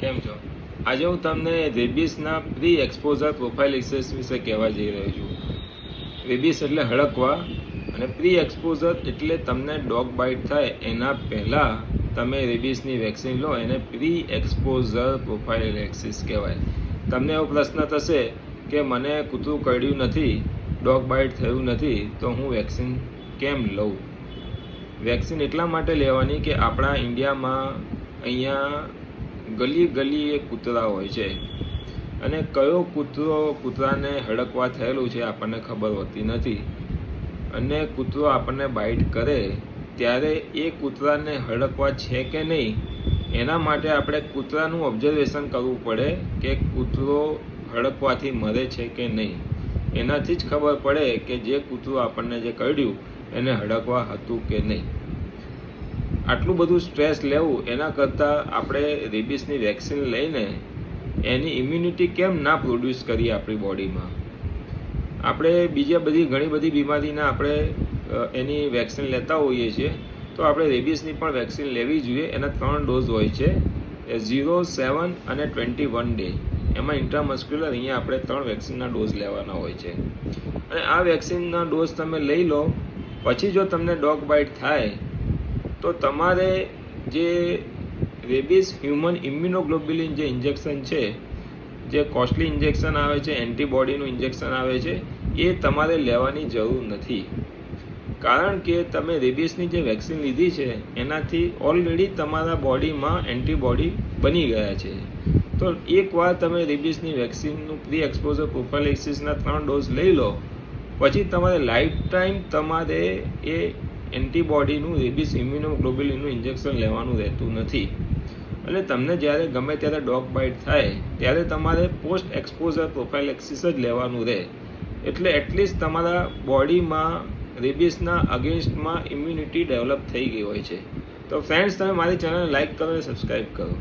કેમ છો? આજે હું તમને રેબિસના પ્રી એક્સપોઝર પ્રોફાઇલ એક્સેસ વિશે કહેવા જઈ રહ્યો છું. રેબિસ એટલે હડકવા અને પ્રી એક્સપોઝર એટલે તમને ડોગ બાઇટ થાય એના પહેલાં તમે રેબિસની વેક્સિન લો એને પ્રી એક્સપોઝર પ્રોફાઇલ એક્સિસ કહેવાય. તમને એવો પ્રશ્ન થશે કે મને કૂતરું કરડ્યું નથી, ડોગ બાઇટ થયું નથી, તો હું વેક્સિન કેમ લઉં? વેક્સિન એટલા માટે લેવાની કે આપણા ઇન્ડિયામાં અહીંયા ગલી ગલીએ કૂતરા હોય છે. અને કયો કૂતરો કૂતરાને હડકવા થયેલું છે આપણને ખબર હોતી નથી. અને કૂતરો આપણને બાઇટ કરે ત્યારે એ કૂતરાને હડકવા છે કે નહીં, એના માટે આપણે કૂતરાનું ઓબ્ઝર્વેશન કરવું પડે કે કૂતરો હડકવાથી મરે છે કે નહીં. એનાથી જ ખબર પડે કે જે કૂતરું આપણને જે કરડ્યું એને હડકવા હતું કે નહીં. આટલું બધું સ્ટ્રેસ લેવું, એના કરતાં આપણે રેબિસની વેક્સિન લઈને એની ઇમ્યુનિટી કેમ ના પ્રોડ્યુસ કરીએ આપણી બોડીમાં આપણે બીજા બધી ઘણી બધી બીમારીના આપણે એની વેક્સિન લેતા હોઈએ છીએ, તો આપણે રેબિસની પણ વેક્સિન લેવી જોઈએ. એના ત્રણ ડોઝ હોય છે ઝીરો સેવન અને ટ્વેન્ટી વન ડે એમાં ઇન્ટ્રામસ્ક્યુલર અહીંયા આપણે ત્રણ વેક્સિનના ડોઝ લેવાના હોય છે. અને આ વેક્સિનના ડોઝ તમે લઈ લો, પછી જો તમને ડોગ બાઇટ થાય તો તમારે જે રેબિસ હ્યુમન ઇમ્યુનોગ્લોબ્યુલિન જે ઇન્જેક્શન છે, જે કોસ્ટલી ઇન્જેક્શન આવે છે, એન્ટીબોડીનું ઇન્જેક્શન આવે છે, એ તમારે લેવાની જરૂર નથી. કારણ કે તમે રેબિસની જે વેક્સિન લીધી છે, એનાથી ઓલરેડી તમારા બોડીમાં એન્ટીબોડી બની ગયા છે. તો એકવાર તમે રેબિસની વેક્સિનનું પ્રી એક્સપોઝર પ્રોફાઇલેક્સિસના ત્રણ ડોઝ લઈ લો, પછી તમારે લાઈફ ટાઈમ તમારે એ એન્ટીબોડીનું રેબિસ ઇમ્યુનોગ્લોબ્યુલિનનું ઇન્જેક્શન લેવાનું રહેતું નથી. એટલે તમને જ્યારે ગમે ત્યારે ડોગ બાઇટ થાય, ત્યારે તમારે પોસ્ટ એક્સપોઝર પ્રોફાઇલેક્સિસ જ લેવાનું રહે. એટલે એટલીસ્ટ તમારા બોડીમાં રેબિસના અગેન્સ્ટમાં ઇમ્યુનિટી ડેવલપ થઈ ગઈ હોય છે. તો ફ્રેન્ડ્સ, તમે મારી ચેનલ લાઇક કરો અને સબસ્ક્રાઈબ કરો.